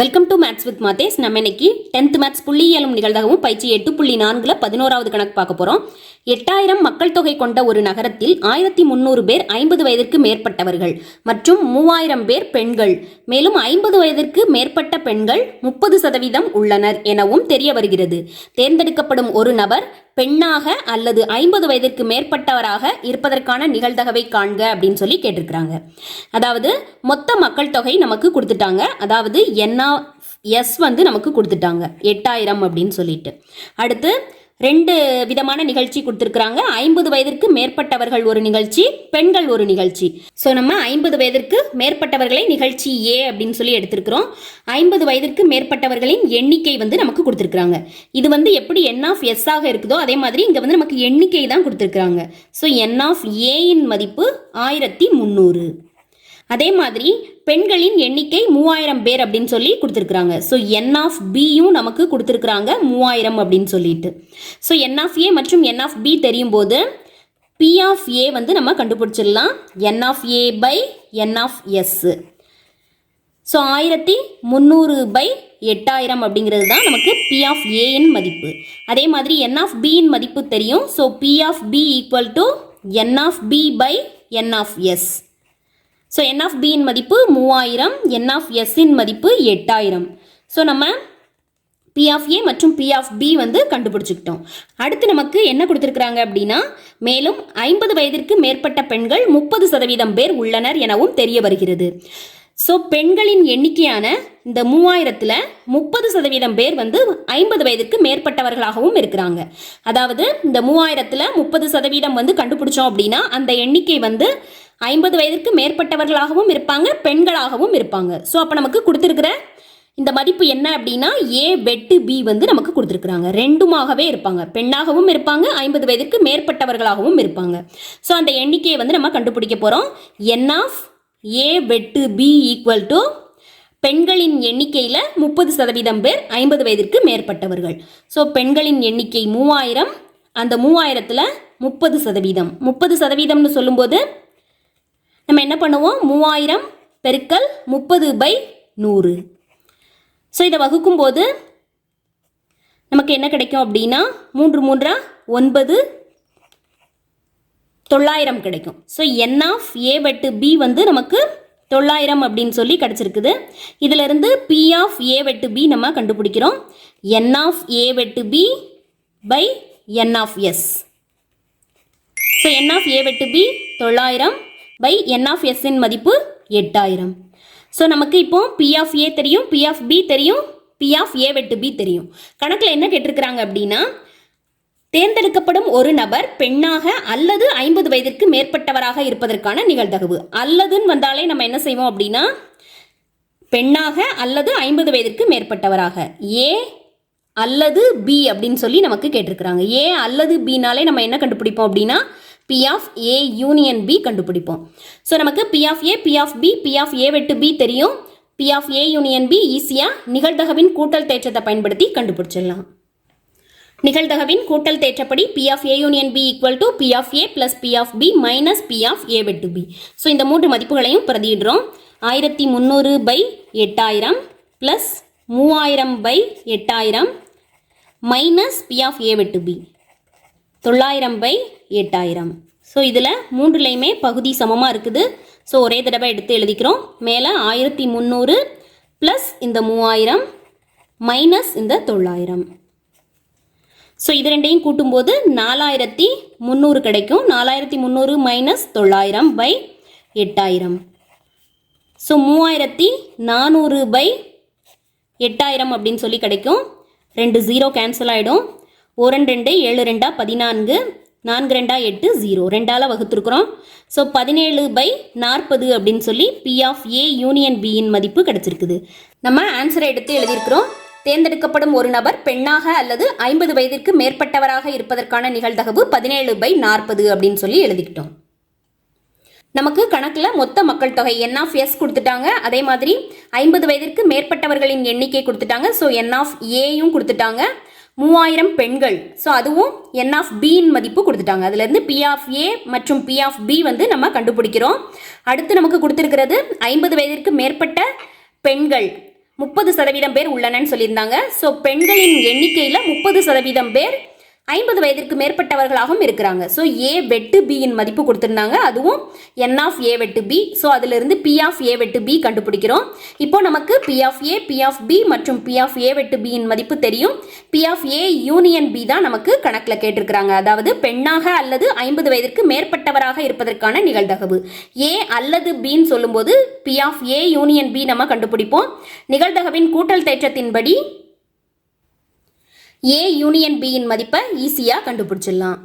Welcome to maths with Mathesh நம்ம இன்னைக்கு tenth maths புள்ளியியலும் நிகழ்தகவும் பயிற்சி எட்டு புள்ளி நான்குல பதினோராவது கணக்கு பார்க்க போறோம். எட்டாயிரம் மக்கள் தொகை கொண்ட ஒரு நகரத்தில் ஆயிரத்தி முந்நூறு பேர் ஐம்பது வயதிற்கு மேற்பட்டவர்கள் மற்றும் மூவாயிரம் பேர் பெண்கள். மேலும் ஐம்பது வயதிற்கு மேற்பட்ட பெண்கள் முப்பது சதவீதம் உள்ளனர் எனவும் தெரிய வருகிறது. தேர்ந்தெடுக்கப்படும் ஒரு நபர் பெண்ணாக அல்லது ஐம்பது வயதிற்கு மேற்பட்டவராக இருப்பதற்கான நிகழ்தகவை காண்க அப்படின்னு சொல்லி கேட்டிருக்கிறாங்க. அதாவது மொத்த மக்கள் தொகை நமக்கு கொடுத்துட்டாங்க. அதாவது என்ன எஸ் வந்து நமக்கு கொடுத்துட்டாங்க. எட்டாயிரம் அப்படின்னு சொல்லிட்டு. அடுத்து ரெண்டு விதமான நிகழ்ச்சி கொடுத்துருக்குறாங்க. ஐம்பது வயதிற்கு மேற்பட்டவர்கள் ஒரு நிகழ்ச்சி பெண்கள் ஒரு நிகழ்ச்சி. ஸோ நம்ம ஐம்பது வயதிற்கு மேற்பட்டவர்களை நிகழ்ச்சி ஏ அப்படின்னு சொல்லி எடுத்திருக்கிறோம். ஐம்பது வயதிற்கு மேற்பட்டவர்களின் எண்ணிக்கை வந்து நமக்கு கொடுத்துருக்குறாங்க. இது வந்து எப்படி என் ஆஃப் எஸ் ஆக இருக்குதோ அதே மாதிரி இங்கே வந்து நமக்கு எண்ணிக்கை தான் கொடுத்துருக்குறாங்க. ஸோ என் ஆஃப் ஏயின் மதிப்பு ஆயிரத்தி முந்நூறு அதே மாதிரி பெண்களின் எண்ணிக்கை மூவாயிரம் பேர் அப்படின்னு சொல்லி கொடுத்துருக்குறாங்க. ஸோ என் ஆஃப் பியும் நமக்கு கொடுத்துருக்குறாங்க மூவாயிரம் அப்படின்னு சொல்லிட்டு. ஸோ என் ஆஃப் ஏ மற்றும் என் ஆஃப் பி தெரியும் போது பி ஆஃப் ஏ வந்து நம்ம கண்டுபிடிச்சிடலாம். N of A by n of S so ஆயிரத்தி முந்நூறு பை எட்டாயிரம் அப்படிங்கிறது தான் நமக்கு பி ஆஃப் ஏயின் மதிப்பு. அதே மாதிரி என் ஆஃப் பியின் மதிப்பு தெரியும். So P of B equal to n of B by n of S so n of பியின் மதிப்பு மூவாயிரம் என் ஆஃப் எஸ்ஸின் மதிப்பு எட்டாயிரம். ஸோ நம்ம பி ஆஃப் ஏ மற்றும் பி ஆஃப் பி வந்து கண்டுபிடிச்சிக்கிட்டோம். அடுத்து நமக்கு என்ன கொடுத்துருக்குறாங்க அப்படின்னா மேலும் ஐம்பது வயதிற்கு மேற்பட்ட பெண்கள் முப்பது சதவீதம் பேர் உள்ளனர் எனவும் தெரிய வருகிறது. ஸோ பெண்களின் எண்ணிக்கையான இந்த மூவாயிரத்தில் முப்பது சதவீதம் பேர் வந்து ஐம்பது வயதிற்கு மேற்பட்டவர்களாகவும் இருக்கிறாங்க. அதாவது இந்த மூவாயிரத்தில் முப்பது சதவீதம் வந்து கண்டுபிடிச்சோம் அப்படின்னா அந்த எண்ணிக்கை வந்து ஐம்பது வயதிற்கு மேற்பட்டவர்களாகவும் இருப்பாங்க பெண்களாகவும் இருப்பாங்க. ஸோ அப்போ நமக்கு கொடுத்துருக்கிற இந்த மதிப்பு என்ன அப்படின்னா ஏ வெட்டு பி வந்து நமக்கு கொடுத்துருக்குறாங்க. ரெண்டுமாகவே இருப்பாங்க. பெண்ணாகவும் இருப்பாங்க ஐம்பது வயதிற்கு மேற்பட்டவர்களாகவும் இருப்பாங்க. ஸோ அந்த எண்ணிக்கையை வந்து நம்ம கண்டுபிடிக்க போகிறோம் என் ஆஃப் ஏ வெட்டு பி ஈக்குவல் டு பெண்களின் எண்ணிக்கையில் முப்பது சதவீதம் பேர் ஐம்பது வயதிற்கு மேற்பட்டவர்கள். ஸோ பெண்களின் எண்ணிக்கை மூவாயிரம் அந்த மூவாயிரத்தில் முப்பது சதவீதம். முப்பது சதவீதம்னு சொல்லும்போது நம்ம என்ன பண்ணுவோம்? மூவாயிரம் பெருக்கல் முப்பது பை நூறு. ஸோ இதை வகுக்கும்போது நமக்கு என்ன கிடைக்கும் அப்படின்னா மூன்று மூன்றா ஒன்பது தொள்ளாயிரம் கிடைக்கும். ஸோ என் ஆஃப் ஏ வெட்டு பி வந்து நமக்கு தொள்ளாயிரம் அப்படின்னு சொல்லி கிடச்சிருக்குது. இதிலிருந்து பி ஆஃப் ஏ வெட்டு பி நம்ம கண்டுபிடிக்கிறோம். என் ஆஃப் ஏ வெட்டு B by n of S so n of A வெட்டு பி தொள்ளாயிரம் பை என் ஆஃப் எஸ்ஸின் மதிப்பு எட்டாயிரம். ஸோ நமக்கு இப்போ பி ஆஃப் ஏ தெரியும் பி ஆஃப் பி தெரியும் பி ஆஃப் ஏ வெட்டு பி தெரியும். கணக்கில் என்ன கேட்டிருக்கிறாங்க அப்படின்னா தேர்ந்தெடுக்கப்படும் ஒரு நபர் பெண்ணாக அல்லது ஐம்பது வயதிற்கு மேற்பட்டவராக இருப்பதற்கான நிகழ்தகவு. அல்லதுன்னு வந்தாலே நம்ம என்ன செய்வோம் அப்படின்னா பெண்ணாக அல்லது ஐம்பது வயதிற்கு மேற்பட்டவராக. ஏ அல்லது பி அப்படின்னு சொல்லி நமக்கு கேட்டிருக்கிறாங்க. ஏ அல்லது பினாலே நம்ம என்ன கண்டுபிடிப்போம் அப்படின்னா P of A union B கண்டுபிடிப்போம் ஸோ நமக்கு P of A P of B P of A வெட்டு பி தெரியும் P of A union B ஈஸியாக நிகழ்தகவின் கூட்டல் தேற்றத்தை பயன்படுத்தி கண்டுபிடிச்சிடலாம் நிகழ்தகவின் கூட்டல் தேற்றப்படி P of A union B equal to P of A plus P of B minus P of A வெட்டு பி ஸோ இந்த மூன்று மதிப்புகளையும் பிரதியிடுறோம் ஆயிரத்தி முந்நூறு பை எட்டாயிரம் ப்ளஸ் மூவாயிரம் பை எட்டாயிரம் மைனஸ் பி ஆஃப் ஏ வெட்டு பி தொள்ளாயிரம் பை எட்டாயிரம். ஸோ இதில் மூன்றுலையுமே பகுதி சமமாக இருக்குது. ஸோ ஒரே தடவை எடுத்து எழுதிக்கிறோம். மேலே ஆயிரத்தி முந்நூறு ப்ளஸ் இந்த மூவாயிரம் மைனஸ் இந்த தொள்ளாயிரம். ஸோ இது ரெண்டையும் கூட்டும்போது நாலாயிரத்தி முந்நூறு கிடைக்கும். நாலாயிரத்தி முந்நூறு மைனஸ் தொள்ளாயிரம் பை எட்டாயிரம். ஸோ மூவாயிரத்தி நானூறு பை எட்டாயிரம் அப்படின்னு சொல்லி கிடைக்கும். ரெண்டு ஜீரோ கேன்சல் ஆகிடும் ஒரு ரெண்டு ஏழு ரெண்டா பதினான்கு. நான்கு ரெண்டா எட்டு ஜீரோ ரெண்டால் வகுத்துருக்குறோம். ஸோ பதினேழு பை நாற்பது அப்படின்னு சொல்லி பி ஆஃப் ஏ யூனியன் பியின் மதிப்பு கிடச்சிருக்குது. நம்ம ஆன்சரை எடுத்து எழுதியிருக்கிறோம். தேர்ந்தெடுக்கப்படும் ஒரு நபர் பெண்ணாக அல்லது ஐம்பது வயதிற்கு மேற்பட்டவராக இருப்பதற்கான நிகழ்தகவு பதினேழு பை நாற்பது அப்படின்னு சொல்லி எழுதிக்கிட்டோம். நமக்கு கணக்கில் மொத்த மக்கள் தொகை என் ஆஃப் எஸ் கொடுத்துட்டாங்க. அதே மாதிரி ஐம்பது வயதிற்கு மேற்பட்டவர்களின் எண்ணிக்கை கொடுத்துட்டாங்க. ஸோ என் ஆஃப் ஏயும் கொடுத்துட்டாங்க. மூவாயிரம் பெண்கள். ஸோ அதுவும் என் ஆஃப் பியின் மதிப்பு கொடுத்துட்டாங்க. அதுலேருந்து பி ஆஃப் ஏ மற்றும் பி ஆஃப் பி வந்து நம்ம கண்டுபிடிக்கிறோம். அடுத்து நமக்கு கொடுத்துருக்கிறது ஐம்பது வயதிற்கு மேற்பட்ட பெண்கள். முப்பது சதவீதம் பேர் உள்ளனன்னு சொல்லியிருந்தாங்க. ஸோ பெண்களின் எண்ணிக்கையில் முப்பது சதவீதம் பேர் ஐம்பது வயதிற்கு மேற்பட்டவர்களாகவும் இருக்கிறாங்க. ஸோ ஏ வெட்டு பியின் மதிப்பு கொடுத்துருந்தாங்க. அதுவும் என் ஆஃப் ஏ வெட்டு பி ஸோ அதிலிருந்து பி ஆஃப் ஏ வெட்டு பி கண்டுபிடிக்கிறோம். இப்போ நமக்கு P of A P of B மற்றும் பி ஆஃப் ஏ வெட்டு பியின் மதிப்பு தெரியும். P of A union B தான் நமக்கு கணக்கில் கேட்டிருக்கிறாங்க. அதாவது பெண்ணாக அல்லது ஐம்பது வயதிற்கு மேற்பட்டவராக இருப்பதற்கான நிகழ்தகவு. ஏ அல்லது பின்னு சொல்லும்போது P of A union B நம்ம கண்டுபிடிப்போம். நிகழ்தகவின் கூட்டல் தேற்றத்தின்படி ஏ யூனியன் பியின் மதிப்பை ஈஸியாக கண்டுபிடிச்சிடலாம்.